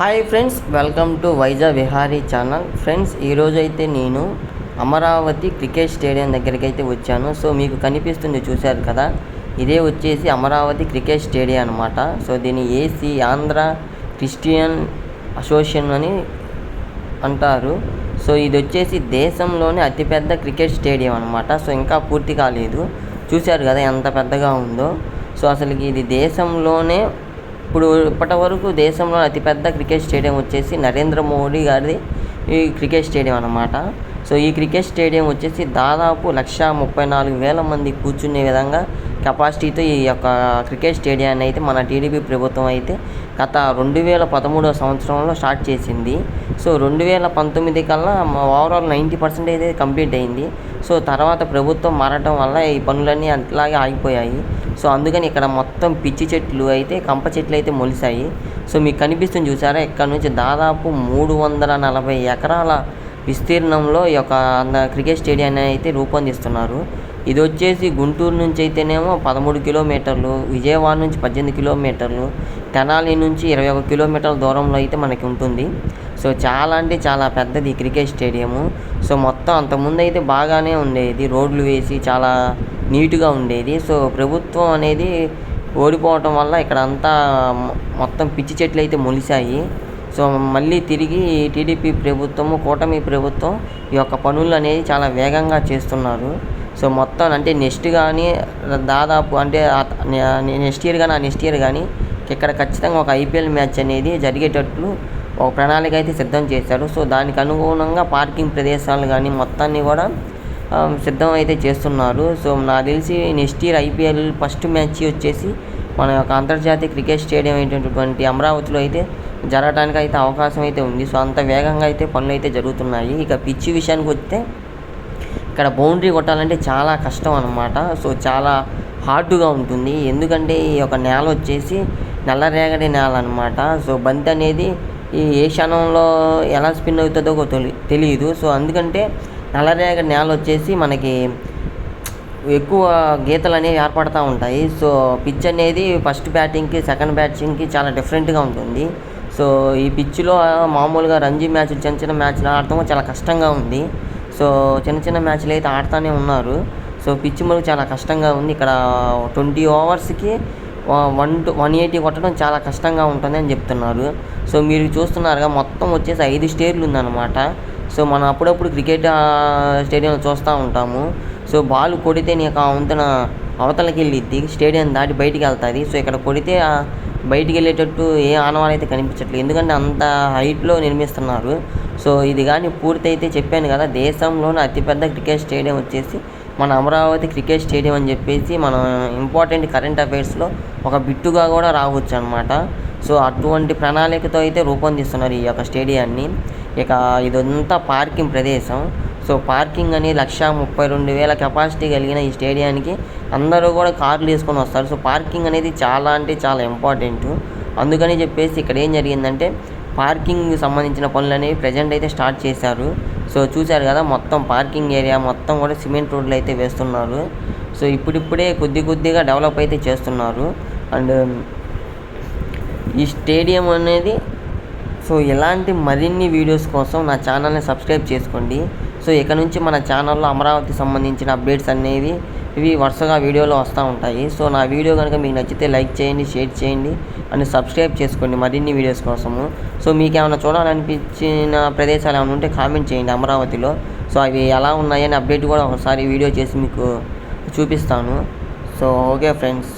Hi friends welcome to Vizag Vihari channel friends ఈరోజు అయితే నేను అమరావతి క్రికెట్ స్టేడియం దగ్గరికి అయితే వచ్చాను. సో మీకు కనిపిస్తుంది చూశారు కదా? ఇదే వచ్చేసి అమరావతి క్రికెట్ స్టేడియం అనమాట సో దీన్ని ఏసీ ఆంధ్ర క్రిస్టియన్ అసోసియేషన్ అని అంటారు. సో ఇది వచ్చేసి దేశంలోనే అతిపెద్ద క్రికెట్ స్టేడియం అనమాట సో ఇంకా పూర్తి కాలేదు. చూశారు కదా ఎంత పెద్దగా ఉందో. సో అసలుకి ఇది దేశంలోనే ఇప్పుడు ఇప్పటి వరకు దేశంలో అతిపెద్ద క్రికెట్ స్టేడియం వచ్చేసి నరేంద్ర మోడీ గారిది ఈ క్రికెట్ స్టేడియం అనమాట సో ఈ క్రికెట్ స్టేడియం వచ్చేసి దాదాపు లక్ష ముప్పై నాలుగు వేల మంది కూర్చునే విధంగా కెపాసిటీతో ఈ యొక్క క్రికెట్ స్టేడియాన్ని అయితే మన టీడీపీ ప్రభుత్వం అయితే గత రెండు వేల పదమూడవ సంవత్సరంలో స్టార్ట్ చేసింది. సో రెండు వేల పంతొమ్మిది కల్లా ఓవరాల్ నైంటీ పర్సెంట్ అయితే కంప్లీట్ అయింది. సో తర్వాత ప్రభుత్వం మారటం వల్ల ఈ పనులన్నీ అట్లాగే ఆగిపోయాయి. సో అందుకని ఇక్కడ మొత్తం పిచ్చి చెట్లు అయితే కంప చెట్లు అయితే మొలిసాయి సో మీకు కనిపిస్తుంది చూసారా ఇక్కడ నుంచి దాదాపు మూడు వందల నలభై ఎకరాల విస్తీర్ణంలో ఈ యొక్క క్రికెట్ స్టేడియాన్ని అయితే రూపొందిస్తున్నారు. ఇది వచ్చేసి గుంటూరు నుంచి అయితేనేమో పదమూడు కిలోమీటర్లు విజయవాడ నుంచి పద్దెనిమిది కిలోమీటర్లు తెనాలి నుంచి ఇరవై ఒక కిలోమీటర్ల దూరంలో అయితే మనకి ఉంటుంది. సో చాలా అంటే చాలా పెద్దది క్రికెట్ స్టేడియము. సో మొత్తం అంతకుముందు అయితే బాగానే ఉండేది. రోడ్లు వేసి చాలా నీట్గా ఉండేది. సో ప్రభుత్వం అనేది ఓడిపోవటం వల్ల ఇక్కడ అంతా మొత్తం పిచ్చి చెట్లు అయితే మొలిశాయి. సో మళ్ళీ తిరిగి టీడీపీ ప్రభుత్వము కూటమి ప్రభుత్వం ఈ యొక్క పనులు అనేది చాలా వేగంగా చేస్తున్నారు. సో మొత్తం అంటే నెక్స్ట్ కానీ దాదాపు అంటే నెక్స్ట్ ఇయర్ కానీ ఆ నెక్స్ట్ ఇయర్ కానీ ఇక్కడ ఖచ్చితంగా ఒక ఐపీఎల్ మ్యాచ్ అనేది జరిగేటట్లు ఒక ప్రణాళిక అయితే సిద్ధం చేశారు. సో దానికి అనుగుణంగా పార్కింగ్ ప్రదేశాలు కానీ మొత్తాన్ని కూడా సిద్ధం అయితే చేస్తున్నారు. సో నాకు తెలిసి next year IPL first match వచ్చేసి మన యొక్క అంతర్జాతీయ క్రికెట్ స్టేడియం అయినటువంటి అమరావతిలో అయితే జరగడానికి అయితే అవకాశం అయితే ఉంది. సో అంత వేగంగా అయితే పనులు అయితే జరుగుతున్నాయి. ఇక పిచ్చి విషయానికి వస్తే ఇక్కడ బౌండరీ కొట్టాలంటే చాలా కష్టం అనమాట సో చాలా హార్డ్గా ఉంటుంది. ఎందుకంటే ఈ యొక్క నేల వచ్చేసి నల్లరేగడి నేల అనమాట సో బంతి అనేది ఈ ఏ క్షణంలో ఎలా స్పిన్ అవుతుందో తెలి తెలియదు సో అందుకంటే నల్లరేగడి నేల వచ్చేసి మనకి ఎక్కువ గీతలు అనేవి ఏర్పడుతూ ఉంటాయి. సో పిచ్ అనేది ఫస్ట్ బ్యాటింగ్కి సెకండ్ బ్యాటింగ్కి చాలా డిఫరెంట్గా ఉంటుంది. సో ఈ పిచ్లో మామూలుగా రంజీ మ్యాచ్లు చిన్న చిన్న మ్యాచ్లు ఆడటం చాలా కష్టంగా ఉంది. సో చిన్న చిన్న మ్యాచ్లు అయితే ఆడుతూనే ఉన్నారు. సో పిచ్ మనకు చాలా కష్టంగా ఉంది. ఇక్కడ ట్వంటీ ఓవర్స్కి వన్ టు వన్ ఎయిటీ కొట్టడం చాలా కష్టంగా ఉంటుంది అని చెప్తున్నారు. సో మీరు చూస్తున్నారుగా మొత్తం వచ్చేసి ఐదు స్టేర్లు ఉందన్నమాట. సో మనం అప్పుడప్పుడు క్రికెట్ స్టేడియంలో చూస్తూ ఉంటాము. సో బాల్ కొడితే నీకు వంతున అవతలకి వెళ్ళిద్ది స్టేడియం దాటి బయటికి వెళ్తుంది. సో ఇక్కడ కొడితే బయటికి వెళ్ళేటట్టు ఏ ఆనవాలు అయితే కనిపించట్లేదు. ఎందుకంటే అంత హైట్లో నిర్మిస్తున్నారు. సో ఇది కానీ పూర్తయితే చెప్పాను కదా దేశంలోనే అతిపెద్ద క్రికెట్ స్టేడియం వచ్చేసి మన అమరావతి క్రికెట్ స్టేడియం అని చెప్పేసి మనం ఇంపార్టెంట్ కరెంట్ అఫైర్స్లో ఒక బిట్టుగా కూడా రావచ్చు అనమాట సో అటువంటి ప్రణాళికతో అయితే రూపొందిస్తున్నారు ఈ యొక్క స్టేడియాన్ని. ఇక ఇదంతా పార్కింగ్ ప్రదేశం. సో పార్కింగ్ అని లక్ష ముప్పై రెండు వేల కెపాసిటీ కలిగిన ఈ స్టేడియానికి అందరూ కూడా కార్లు వేసుకొని వస్తారు. సో పార్కింగ్ అనేది చాలా అంటే చాలా ఇంపార్టెంట్. అందుకని చెప్పేసి ఇక్కడ ఏం జరిగిందంటే పార్కింగ్ సంబంధించిన పనులు అనేవి ప్రజెంట్ అయితే స్టార్ట్ చేశారు. సో చూశారు కదా మొత్తం పార్కింగ్ ఏరియా మొత్తం కూడా సిమెంట్ రోడ్లు అయితే వేస్తున్నారు. సో ఇప్పుడిప్పుడే కొద్ది కొద్దిగా డెవలప్ అయితే చేస్తున్నారు. అండ్ ఈ స్టేడియం అనేది సో ఇలాంటి మరిన్ని వీడియోస్ కోసం నా ఛానల్ని సబ్స్క్రైబ్ చేసుకోండి. సో ఇక నుంచి మన ఛానల్లో అమరావతి సంబంధించిన అప్డేట్స్ అనేవి ఇవి వరుసగా వీడియోలో వస్తూ ఉంటాయి. సో నా వీడియో కనుక మీకు నచ్చితే లైక్ చేయండి షేర్ చేయండి అండ్ సబ్స్క్రైబ్ చేసుకోండి మరిన్ని వీడియోస్ కోసము. సో మీకు ఏమైనా చూడాలనిపించిన ప్రదేశాలు ఏమైనా ఉంటే కామెంట్ చేయండి అమరావతిలో. సో అవి ఎలా ఉన్నాయని అప్డేట్ కూడా ఒకసారి వీడియో చేసి మీకు చూపిస్తాను. So okay friends.